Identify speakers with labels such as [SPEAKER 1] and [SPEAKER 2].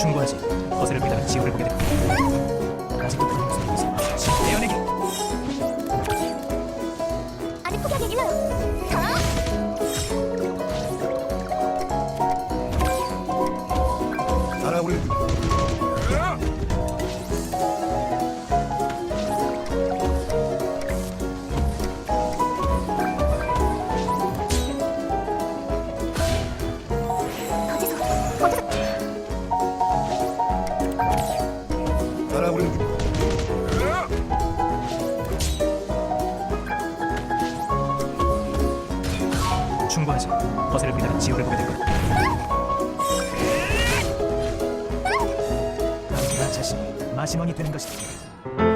[SPEAKER 1] 충고하지. 거세를 보다가 지옥을 보게 된다. 아직도 그런 모습이 있어. 신내어내기.
[SPEAKER 2] 아직 포기하기 일러요. 가!
[SPEAKER 3] 날아오르는 날아오르는
[SPEAKER 1] 충고하지. 거세를 보다가 지옥을 보게 된다. 나 자신이 마지막이 되는 것이다.